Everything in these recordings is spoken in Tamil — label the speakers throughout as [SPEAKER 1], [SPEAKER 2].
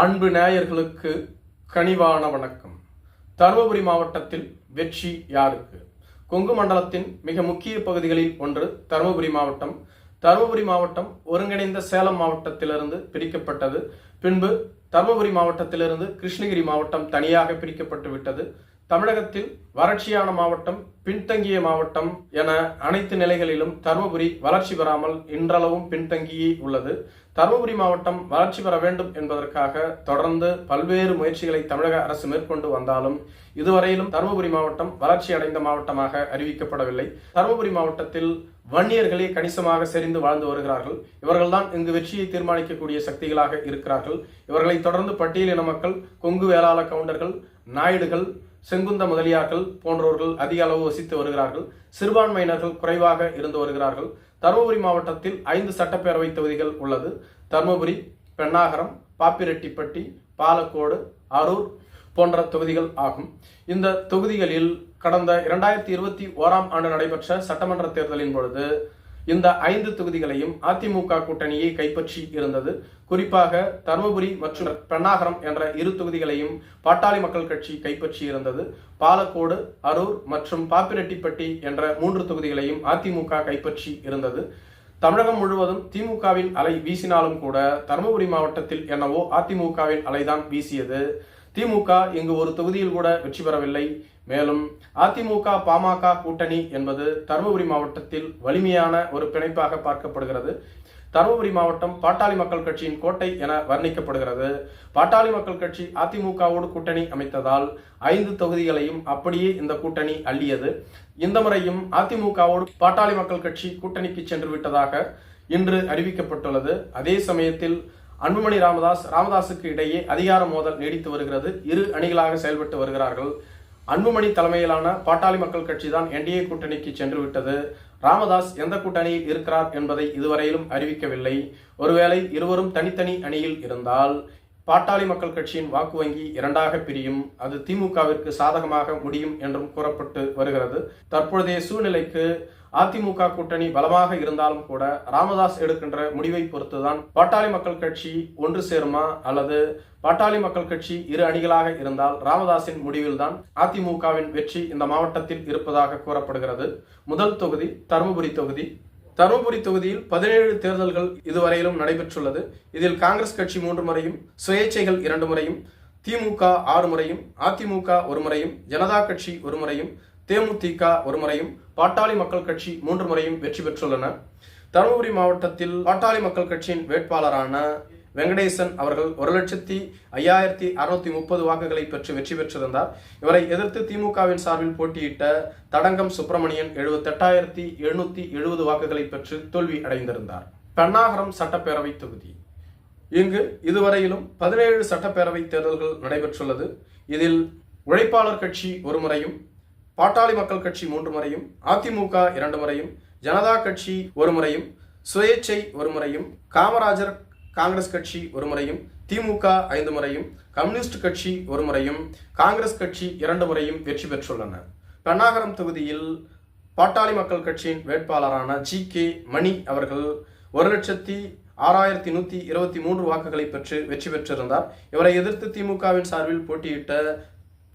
[SPEAKER 1] அன்பு நேயர்களுக்கு கனிவான வணக்கம். தருமபுரி மாவட்டத்தில் வெற்றி யாருக்கு? கொங்கு மண்டலத்தின் மிக முக்கிய பகுதிகளில் ஒன்று தருமபுரி மாவட்டம். தருமபுரி மாவட்டம் ஒருங்கிணைந்த சேலம் மாவட்டத்திலிருந்து பிரிக்கப்பட்டது. பின்பு தருமபுரி மாவட்டத்திலிருந்து கிருஷ்ணகிரி மாவட்டம் தனியாக பிரிக்கப்பட்டு விட்டது. தமிழகத்தில் வறட்சியான மாவட்டம் பின்தங்கிய மாவட்டம் என அனைத்து நிலைகளிலும் தருமபுரி வளர்ச்சி பெறாமல் இன்றளவும் பின்தங்கியே உள்ளது. தருமபுரி மாவட்டம் வளர்ச்சி பெற வேண்டும் என்பதற்காக தொடர்ந்து பல்வேறு முயற்சிகளை தமிழக அரசு மேற்கொண்டு வந்தாலும் இதுவரையிலும் தருமபுரி மாவட்டம் வளர்ச்சி அடைந்த மாவட்டமாக அறிவிக்கப்படவில்லை. தருமபுரி மாவட்டத்தில் வன்னியர்களே கணிசமாக செறிந்து வாழ்ந்து வருகிறார்கள். இவர்கள்தான் இங்கு வெற்றியை தீர்மானிக்கக்கூடிய சக்திகளாக இருக்கிறார்கள். இவர்களை தொடர்ந்து பட்டியலின மக்கள் கொங்கு வேளாள கவுண்டர்கள் நாயுடுகள் செங்குந்த முதலியார்கள் போன்றவர்கள் அதிக அளவு வசித்து வருகிறார்கள். சிறுபான்மையினர்கள் குறைவாக இருந்து வருகிறார்கள். தருமபுரி மாவட்டத்தில் ஐந்து சட்டப்பேரவை தொகுதிகள் உள்ளது. தருமபுரி பெண்ணாகரம் பாப்பிரெட்டிப்பட்டி பாலக்கோடு அரூர் போன்ற தொகுதிகள் ஆகும். இந்த தொகுதிகளில் கடந்த இரண்டாயிரத்தி இருபத்தி ஓராம் ஆண்டு நடைபெற்ற சட்டமன்ற தேர்தலின் பொழுது இந்த ஐந்து தொகுதிகளையும் அதிமுக கூட்டணியை கைப்பற்றி இருந்தது. குறிப்பாக தருமபுரி மற்றும் பெண்ணாகரம் என்ற இரு தொகுதிகளையும் பாட்டாளி மக்கள் கட்சி கைப்பற்றி இருந்தது. பாலக்கோடு அரூர் மற்றும் பாப்பிரெட்டிப்பட்டி என்ற மூன்று தொகுதிகளையும் அதிமுக கைப்பற்றி இருந்தது. தமிழகம் முழுவதும் திமுகவின் அலை வீசினாலும் கூட தருமபுரி மாவட்டத்தில் என்னவோ அதிமுகவின் அலைதான் வீசியது. திமுக இங்கு ஒரு தொகுதியில் கூட வெற்றி பெறவில்லை. மேலும் அதிமுக பாமக கூட்டணி என்பது தருமபுரி மாவட்டத்தில் வலிமையான ஒரு பிணைப்பாக பார்க்கப்படுகிறது. தருமபுரி மாவட்டம் பாட்டாளி மக்கள் கட்சியின் கோட்டை என வர்ணிக்கப்படுகிறது. பாட்டாளி மக்கள் கட்சி அதிமுகவோடு கூட்டணி அமைத்ததால் ஐந்து தொகுதிகளையும் அப்படியே இந்த கூட்டணி அள்ளியது. இந்த முறையும் அதிமுகவோடு பாட்டாளி மக்கள் கட்சி கூட்டணிக்கு சென்று விட்டதாக இன்று அறிவிக்கப்பட்டுள்ளது. அதே சமயத்தில் அன்புமணி ராமதாஸ் ராமதாஸுக்கு இடையே அதிகார மோதல் நீடித்து வருகிறது. இரு அணிகளாக செயல்பட்டு வருகிறார்கள். அன்புமணி தலைமையிலான பாட்டாளி மக்கள் கட்சி தான் என்டிஏ கூட்டணிக்கு சென்று விட்டது ராமதாஸ் எந்த கூட்டணியில் இருக்கிறார் என்பதை இதுவரையிலும் அறிவிக்கவில்லை. ஒருவேளை இருவரும் தனித்தனி அணியில் இருந்தால் பாட்டாளி மக்கள் கட்சியின் வாக்கு வங்கி இரண்டாக பிரியும். அது திமுகவிற்கு சாதகமாக முடியும் என்றும் கூறப்பட்டு வருகிறது. தற்பொழுதைய சூழ்நிலைக்கு அதிமுக கூட்டணி பலமாக இருந்தாலும் கூட ராமதாஸ் எடுக்கின்ற முடிவை பொறுத்துதான் பாட்டாளி மக்கள் கட்சி ஒன்று சேருமா? அல்லது பாட்டாளி மக்கள் கட்சி இரு அணிகளாக இருந்தால் ராமதாஸின் முடிவில்தான் அதிமுகவின் வெற்றி இந்த மாவட்டத்தில் இருப்பதாக கூறப்படுகிறது. முதல் தொகுதி தருமபுரி தொகுதி. தருமபுரி தொகுதியில் பதினேழு தேர்தல்கள் இதுவரையிலும் நடைபெற்றுள்ளது. இதில் காங்கிரஸ் கட்சி மூன்று முறையும் சுயேட்சைகள் இரண்டு முறையும் திமுக ஆறு முறையும் அதிமுக ஒரு முறையும் ஜனதா கட்சி ஒரு முறையும் தேமுதிக ஒரு முறையும் பாட்டாளி மக்கள் கட்சி மூன்று முறையும் வெற்றி பெற்றுள்ளன. தருமபுரி மாவட்டத்தில் பாட்டாளி மக்கள் கட்சியின் வேட்பாளரான வெங்கடேசன் அவர்கள் ஒரு லட்சத்தி ஐயாயிரத்தி அறுநூத்தி முப்பது வாக்குகளை பெற்று வெற்றி பெற்றிருந்தார். இவரை எதிர்த்து திமுகவின் சார்பில் போட்டியிட்ட தடங்கம் சுப்பிரமணியன் எழுபத்தெட்டாயிரத்தி எழுநூத்தி எழுபது வாக்குகளை பெற்று தோல்வி அடைந்திருந்தார். பெண்ணாகரம் சட்டப்பேரவை தொகுதி. இங்கு இதுவரையிலும் பதினேழு சட்டப்பேரவை தேர்தல்கள் நடைபெற்றுள்ளது. இதில் உழைப்பாளர் கட்சி ஒரு முறையும் பாட்டாளி மக்கள் கட்சி மூன்று முறையும் அதிமுக இரண்டு முறையும் ஜனதா கட்சி ஒரு முறையும் சுயேச்சை ஒரு முறையும் காமராஜர் காங்கிரஸ் கட்சி ஒரு முறையும் திமுக ஐந்து முறையும் கம்யூனிஸ்ட் கட்சி ஒரு முறையும் காங்கிரஸ் கட்சி இரண்டு முறையும் வெற்றி பெற்றுள்ளன. பெண்ணாகரம் தொகுதியில் பாட்டாளி மக்கள் கட்சியின் வேட்பாளரான ஜி கே மணி அவர்கள் ஒரு லட்சத்தி ஆறாயிரத்தி நூத்தி இருபத்தி மூன்று வாக்குகளை பெற்று வெற்றி பெற்றிருந்தார். இவரை எதிர்த்து திமுகவின் சார்பில் போட்டியிட்ட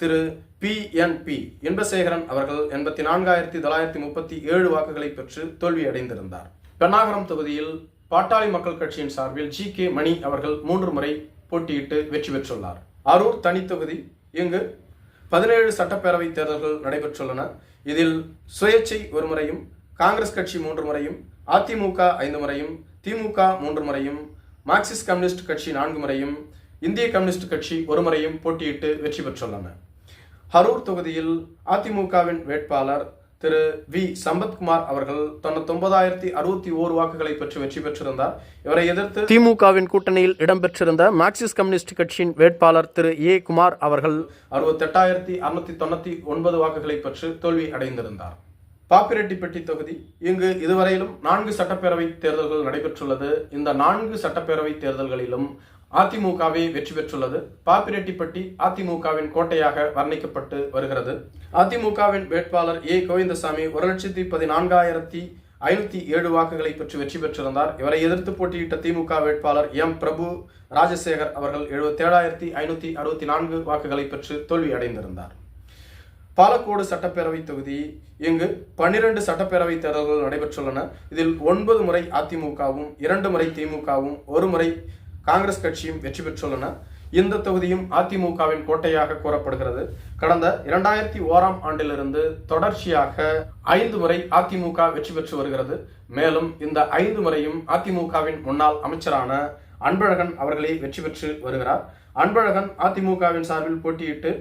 [SPEAKER 1] திரு பி என் பி இன்பசேகரன் அவர்கள் எண்பத்தி நான்காயிரத்தி தொள்ளாயிரத்தி முப்பத்தி ஏழு வாக்குகளை பெற்று தோல்வியடைந்திருந்தார். பெண்ணாகரம் தொகுதியில் பாட்டாளி மக்கள் கட்சியின் சார்பில் ஜி கே மணி அவர்கள் மூன்று முறை போட்டியிட்டு வெற்றி பெற்றுள்ளார். அரூர் தனித்தொகுதி இங்கு பதினேழு சட்டப்பேரவை தேர்தல்கள் நடைபெற்றுள்ளன. இதில் சுயேட்சை ஒரு முறையும் காங்கிரஸ் கட்சி மூன்று முறையும் அதிமுக ஐந்து முறையும் திமுக மூன்று முறையும் மார்க்சிஸ்ட் கம்யூனிஸ்ட் கட்சி நான்கு முறையும் இந்திய கம்யூனிஸ்ட் கட்சி ஒரு முறையும் போட்டியிட்டு வெற்றி பெற்றுள்ளன. ஹரூர் தொகுதியில் அதிமுகவின் வேட்பாளர் திரு வி. சம்பத்குமார் அவர்கள் தொண்ணூத்தொன்பதாயிரத்தி அறுபத்தி ஓரு வாக்குகளை பெற்று வெற்றி பெற்றிருந்தார். இவரை எதிர்த்து திமுகவின் கூட்டணியில் இடம்பெற்றிருந்த மார்க்சிஸ்ட் கம்யூனிஸ்ட் கட்சியின் வேட்பாளர் திரு ஏ. குமார் அவர்கள் அறுபத்தெட்டாயிரத்தி அறுநூத்தி தொண்ணூத்தி ஒன்பது வாக்குகளை பெற்று தோல்வி அடைந்திருந்தார். பாப்பிரெட்டிப்பட்டி தொகுதி இங்கு இதுவரையிலும் நான்கு சட்டப்பேரவை தேர்தல்கள் நடைபெற்றுள்ளது. இந்த நான்கு சட்டப்பேரவை தேர்தல்களிலும் அதிமுகவே வெற்றி பெற்றுள்ளது. பாப்பிரெட்டிப்பட்டி அதிமுகவின் கோட்டையாக வர்ணிக்கப்பட்டு வருகிறது. அதிமுகவின் வேட்பாளர் ஏ. கோவிந்தசாமி ஒரு லட்சத்தி பதினான்காயிரத்தி ஐநூத்தி ஏழு வாக்குகளை பெற்று வெற்றி பெற்றிருந்தார். இவரை எதிர்த்து போட்டியிட்ட திமுக வேட்பாளர் எம். பிரபு ராஜசேகர் அவர்கள் எழுபத்தி ஏழாயிரத்தி ஐநூத்தி அறுபத்தி நான்கு வாக்குகளை பெற்று தோல்வி அடைந்திருந்தார் பாலக்கோடு சட்டப்பேரவை தொகுதி இங்கு பன்னிரண்டு சட்டப்பேரவை தேர்தல்கள் நடைபெற்றுள்ளன. இதில் ஒன்பது முறை அதிமுகவும் இரண்டு முறை திமுகவும் ஒரு முறை காங்கிரஸ் கட்சியும் வெற்றி பெற்றுள்ளன. இந்த தொகுதியும் அதிமுகவின் கோட்டையாக கூறப்படுகிறது. கடந்த இரண்டாயிரத்தி ஓராம் ஆண்டிலிருந்து தொடர்ச்சியாக ஐந்து முறை அதிமுக வெற்றி பெற்று வருகிறது. மேலும் இந்த ஐந்து முறையும் அதிமுகவின் முன்னாள் அமைச்சரான அன்பழகன் அவர்களே வெற்றி பெற்று வருகிறார். அன்பழகன் அதிமுகவின் சார்பில் போட்டியிட்டு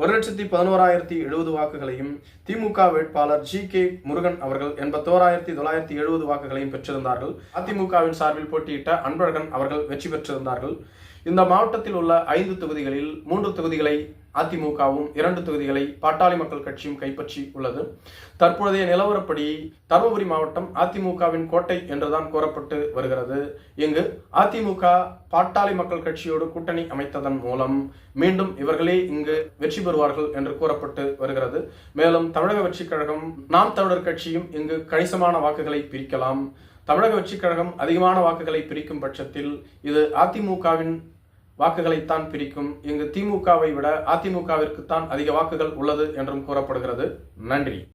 [SPEAKER 1] ஒரு லட்சத்தி பதினோராயிரத்தி எழுபது வாக்குகளையும் திமுக வேட்பாளர் ஜி கே முருகன் அவர்கள் எண்பத்தோராயிரத்தி தொள்ளாயிரத்தி எழுபது வாக்குகளையும் பெற்றிருந்தார்கள். அதிமுகவின் சார்பில் போட்டியிட்ட அன்பழகன் அவர்கள் வெற்றி பெற்றிருந்தார்கள். இந்த மாவட்டத்தில் உள்ள ஐந்து தொகுதிகளில் மூன்று தொகுதிகளை அதிமுகவும் இரண்டு தொகுதிகளை பாட்டாளி மக்கள் கட்சியும் கைப்பற்றி உள்ளது. தற்பொழுதைய நிலவரப்படி தருமபுரி மாவட்டம் அதிமுகவின் கோட்டை என்றுதான் கூறப்பட்டு வருகிறது. இங்கு அதிமுக பாட்டாளி மக்கள் கட்சியோடு கூட்டணி அமைத்ததன் மூலம் மீண்டும் இவர்களே இங்கு வெற்றி பெறுவார்கள் என்று கூறப்பட்டு வருகிறது. மேலும் தமிழக வெற்றிக் கழகம் நாம் தமிழர் கட்சியும் இங்கு கணிசமான வாக்குகளை பிரிக்கலாம். தமிழக வெற்றிக் கழகம் அதிகமான வாக்குகளை பிரிக்கும் பட்சத்தில் இது அதிமுகவின் வாக்குகளைத்தான் பிரிக்கும். இங்கு திமுகவை விட அதிமுகவிற்குத்தான் அதிக வாக்குகள் உள்ளது என்றும் கூறப்படுகிறது. நன்றி.